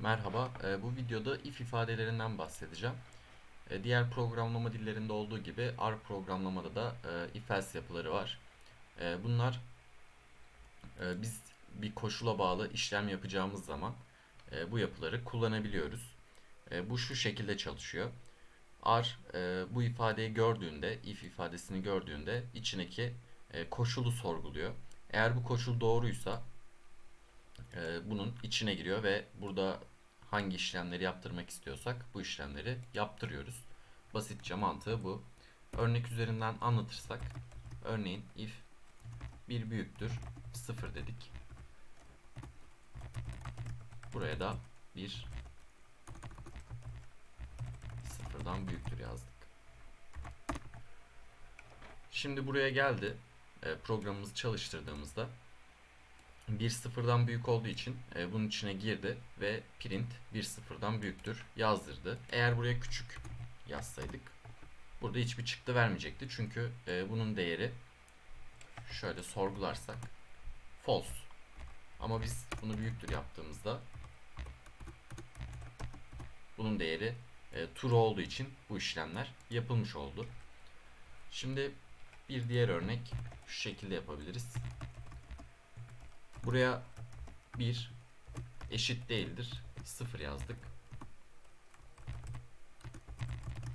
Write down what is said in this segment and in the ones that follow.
Merhaba, e, bu videoda if ifadelerinden bahsedeceğim. E, diğer programlama dillerinde olduğu gibi R programlamada da e, if else yapıları var. Bunlar biz bir koşula bağlı işlem yapacağımız zaman bu yapıları kullanabiliyoruz. Bu şu şekilde çalışıyor. R bu ifadeyi gördüğünde, if ifadesini gördüğünde içindeki koşulu sorguluyor. Eğer bu koşul doğruysa bunun içine giriyor ve burada hangi işlemleri yaptırmak istiyorsak bu işlemleri yaptırıyoruz. Basitçe mantığı bu. Örnek üzerinden anlatırsak örneğin if bir büyüktür 0 dedik. Buraya da bir sıfırdan büyüktür yazdık. Şimdi buraya geldi. E, programımızı çalıştırdığımızda bir sıfırdan büyük olduğu için e, bunun içine girdi ve print bir sıfırdan büyüktür yazdırdı. Eğer buraya küçük yazsaydık burada hiçbir çıktı vermeyecekti. Çünkü e, bunun değeri şöyle sorgularsak false. Ama biz bunu büyüktür yaptığımızda bunun değeri e, true olduğu için bu işlemler yapılmış oldu. Şimdi bir diğer örnek şu şekilde yapabiliriz. Buraya 1 eşit değildir. 0 yazdık.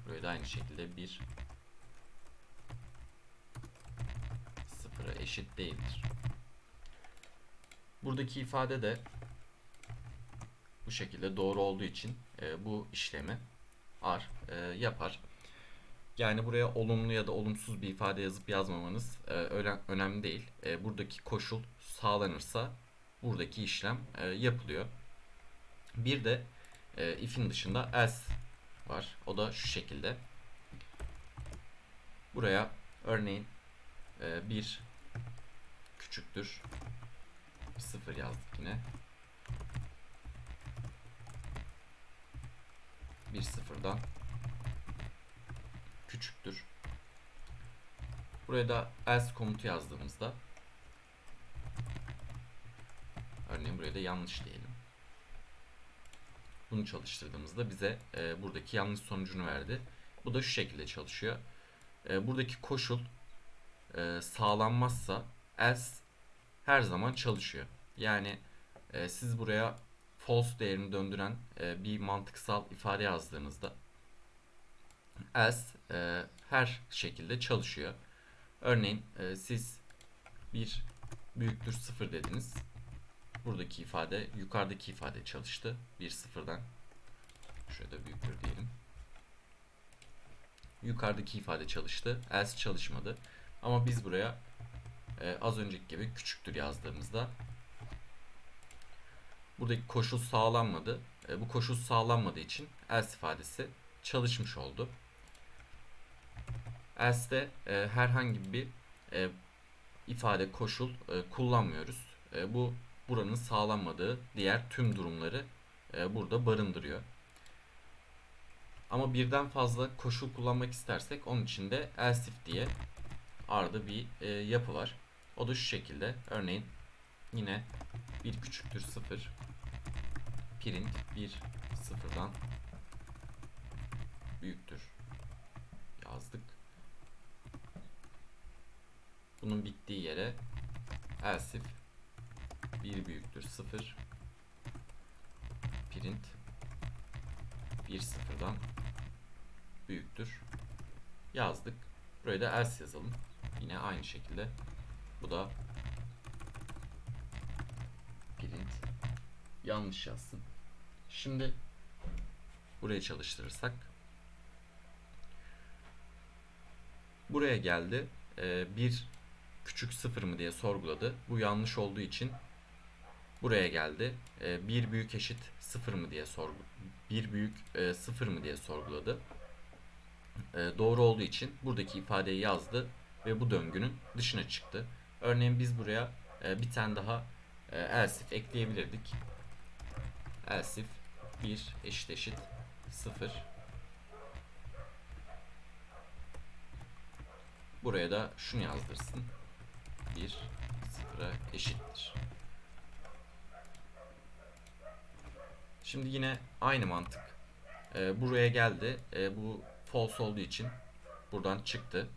Buraya da aynı şekilde 1 0'a eşit değildir. Buradaki ifade de bu şekilde doğru olduğu için e, bu işlemi R e, yapar. Yani buraya olumlu ya da olumsuz bir ifade yazıp yazmamanız e, önemli değil. E, buradaki koşul sağlanırsa buradaki işlem e, yapılıyor. Bir de e, if'in dışında else var. O da şu şekilde. Buraya örneğin e, bir küçüktür. Sıfır yazdık yine. Bir sıfırdan küçüktür. Buraya da else komutu yazdığımızda örneğin buraya da yanlış diyelim. Bunu çalıştırdığımızda bize e, buradaki yanlış sonucunu verdi. Bu da şu şekilde çalışıyor. E, buradaki koşul e, sağlanmazsa else her zaman çalışıyor. Yani e, siz buraya false değerini döndüren e, bir mantıksal ifade yazdığınızda else e, her şekilde çalışıyor. Örneğin e, siz bir büyüktür sıfır dediniz. Buradaki ifade yukarıdaki ifade çalıştı. Bir sıfırdan şöyle büyüktür diyelim. Yukarıdaki ifade çalıştı. Else çalışmadı. Ama biz buraya e, az önceki gibi küçüktür yazdığımızda buradaki koşul sağlanmadı. E, bu koşul sağlanmadığı için else ifadesi çalışmış oldu. Else'de e, herhangi bir e, ifade koşul e, kullanmıyoruz. E, bu buranın sağlanmadığı diğer tüm durumları e, burada barındırıyor. Ama birden fazla koşul kullanmak istersek onun için de else if diye arada bir e, yapı var. O da şu şekilde. Örneğin yine bir küçüktür sıfır print bir sıfırdan büyüktür yazdık. Bunun bittiği yere else if 1 büyüktür 0 print 1 sıfırdan büyüktür yazdık. Buraya da else yazalım. Yine aynı şekilde bu da print yanlış yazsın. Şimdi burayı çalıştırırsak buraya geldi. Ee, bir küçük sıfır mı diye sorguladı. Bu yanlış olduğu için buraya geldi. E, bir büyük eşit sıfır mı diye sorgu bir büyük e, sıfır mı diye sorguladı. E, doğru olduğu için buradaki ifadeyi yazdı ve bu döngünün dışına çıktı. Örneğin biz buraya e, bir tane daha e, else ekleyebilirdik. Else if 1 eşit eşit 0 Buraya da şunu yazdırsın. 1 0'a eşittir. Şimdi yine aynı mantık. Ee, buraya geldi. Ee, bu false olduğu için buradan çıktı.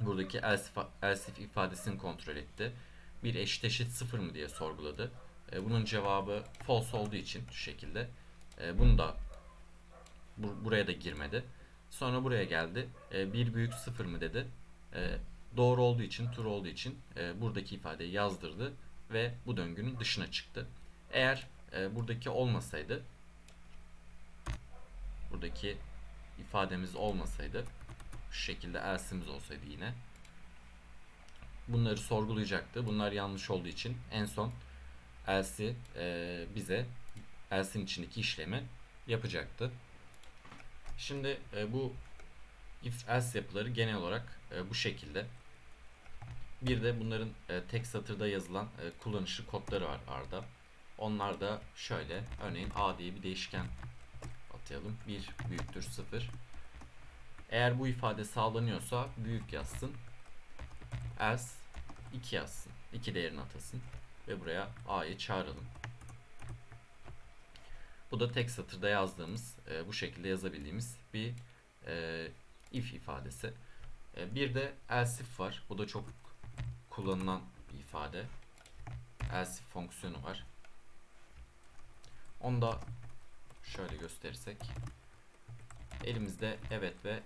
Buradaki else if ifadesini kontrol etti. Bir eşit eşit sıfır mı diye sorguladı. Ee, bunun cevabı false olduğu için şu şekilde. Ee, bunu da bu- buraya da girmedi. Sonra buraya geldi. Ee, bir büyük sıfır mı dedi. Ee, doğru olduğu için, true olduğu için e, buradaki ifadeyi yazdırdı ve bu döngünün dışına çıktı. Eğer e, buradaki olmasaydı, buradaki ifademiz olmasaydı, şu şekilde else'imiz olsaydı yine, bunları sorgulayacaktı. Bunlar yanlış olduğu için en son else'i e, bize else'in içindeki işlemi yapacaktı. Şimdi e, bu if else yapıları genel olarak e, bu şekilde. Bir de bunların e, tek satırda yazılan e, kullanışlı kodları var Arda. Onlar da şöyle. Örneğin a diye bir değişken atayalım. 1 büyüktür 0. Eğer bu ifade sağlanıyorsa büyük yazsın. Else 2 yazsın. 2 değerini atasın. Ve buraya a'yı çağıralım. Bu da tek satırda yazdığımız, e, bu şekilde yazabildiğimiz bir e, if ifadesi. E, bir de else if var. Bu da çok kullanılan bir ifade. Else fonksiyonu var. Onu da şöyle gösterirsek elimizde evet ve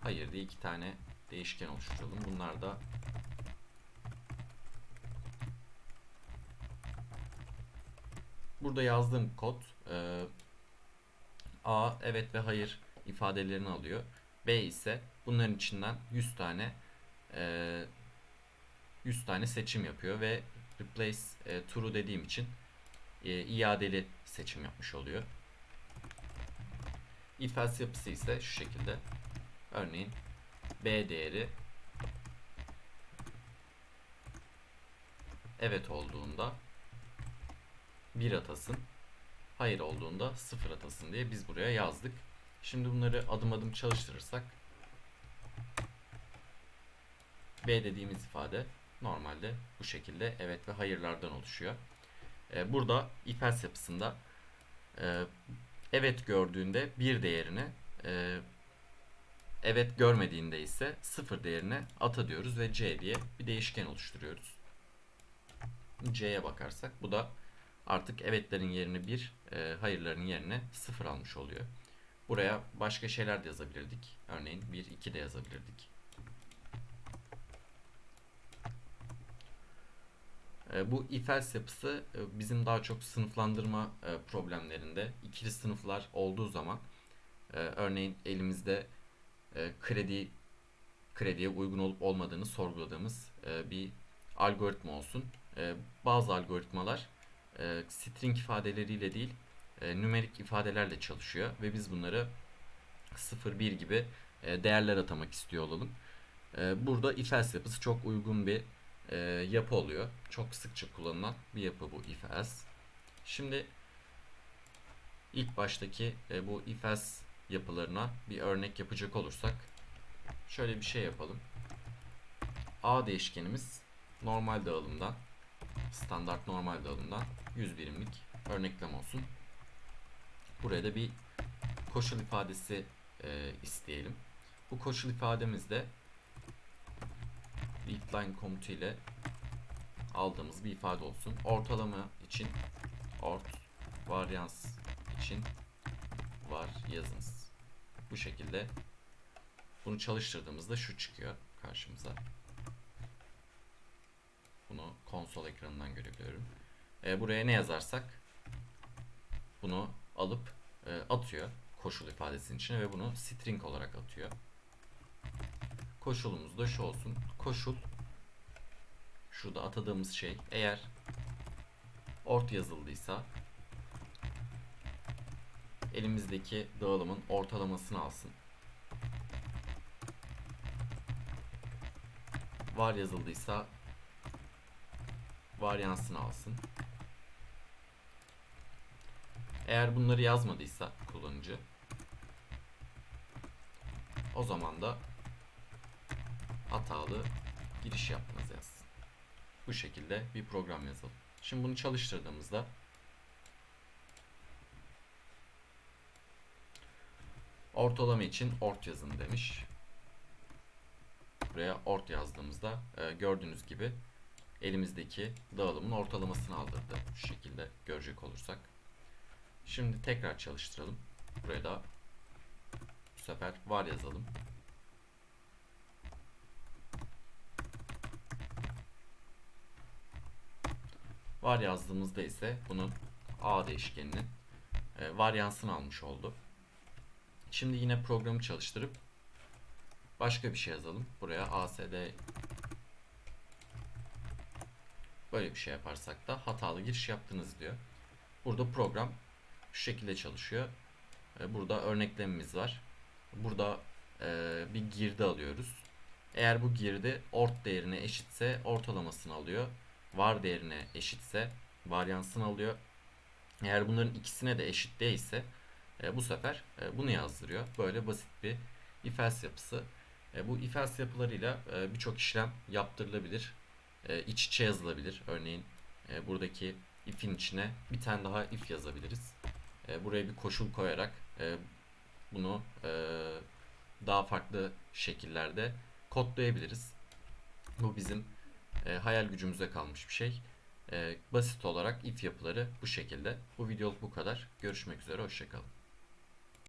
hayır diye iki tane değişken oluşturalım. Bunlar da burada yazdığım kod e, A evet ve hayır ifadelerini alıyor. B ise bunların içinden 100 tane e, 100 tane seçim yapıyor ve replace e, true dediğim için e, iadeli seçim yapmış oluyor. If else yapısı ise şu şekilde. Örneğin B değeri evet olduğunda 1 atasın. Hayır olduğunda 0 atasın diye biz buraya yazdık. Şimdi bunları adım adım çalıştırırsak B dediğimiz ifade normalde bu şekilde evet ve hayırlardan oluşuyor. Ee, burada if else yapısında e, evet gördüğünde bir değerine e, evet görmediğinde ise sıfır değerine ata diyoruz ve c diye bir değişken oluşturuyoruz. c'ye bakarsak bu da artık evetlerin yerini 1, e, hayırların yerine 0 almış oluyor. Buraya başka şeyler de yazabilirdik. Örneğin 1, 2 de yazabilirdik. Bu if else yapısı e, bizim daha çok sınıflandırma e, problemlerinde ikili sınıflar olduğu zaman e, örneğin elimizde e, kredi krediye uygun olup olmadığını sorguladığımız e, bir algoritma olsun. E, bazı algoritmalar e, string ifadeleriyle değil e, numerik ifadelerle çalışıyor ve biz bunları 0 1 gibi e, değerler atamak istiyor olalım. E, burada if else yapısı çok uygun bir e, yapı oluyor. Çok sıkça kullanılan bir yapı bu if else. Şimdi ilk baştaki e, bu if else yapılarına bir örnek yapacak olursak şöyle bir şey yapalım. A değişkenimiz normal dağılımdan standart normal dağılımdan 100 birimlik örneklem olsun. Buraya da bir koşul ifadesi e, isteyelim. Bu koşul ifademizde readline komutu ile aldığımız bir ifade olsun. Ortalama için ort, varyans için var yazınız. Bu şekilde bunu çalıştırdığımızda şu çıkıyor karşımıza. Bunu konsol ekranından görebiliyorum. E, buraya ne yazarsak bunu alıp e, atıyor koşul ifadesinin içine ve bunu string olarak atıyor. Koşulumuz da şu olsun. Koşul şurada atadığımız şey eğer ort yazıldıysa elimizdeki dağılımın ortalamasını alsın. Var yazıldıysa varyansını alsın. Eğer bunları yazmadıysa kullanıcı o zaman da hatalı giriş yaptınız yazsın. Bu şekilde bir program yazalım. Şimdi bunu çalıştırdığımızda ortalama için ort yazın demiş. Buraya ort yazdığımızda e, gördüğünüz gibi elimizdeki dağılımın ortalamasını aldırdı. Şu şekilde görecek olursak. Şimdi tekrar çalıştıralım. Buraya da bu sefer var yazalım. Var yazdığımızda ise bunun A değişkeninin e, varyansını almış oldu. Şimdi yine programı çalıştırıp başka bir şey yazalım. Buraya ASD böyle bir şey yaparsak da hatalı giriş yaptınız diyor. Burada program şu şekilde çalışıyor. E, Burada örneklememiz var. Burada e, bir girdi alıyoruz. Eğer bu girdi ort değerine eşitse ortalamasını alıyor. Var değerine eşitse varyansını alıyor. Eğer bunların ikisine de eşit değilse e, bu sefer e, bunu yazdırıyor. Böyle basit bir if else yapısı. E, bu if else yapılarıyla e, birçok işlem yaptırılabilir. E, iç içe yazılabilir. Örneğin e, buradaki if'in içine bir tane daha if yazabiliriz. E, buraya bir koşul koyarak e, bunu e, daha farklı şekillerde kodlayabiliriz. Bu bizim e, hayal gücümüze kalmış bir şey. E, basit olarak if yapıları bu şekilde. Bu videoluk bu kadar. Görüşmek üzere, hoşçakalın.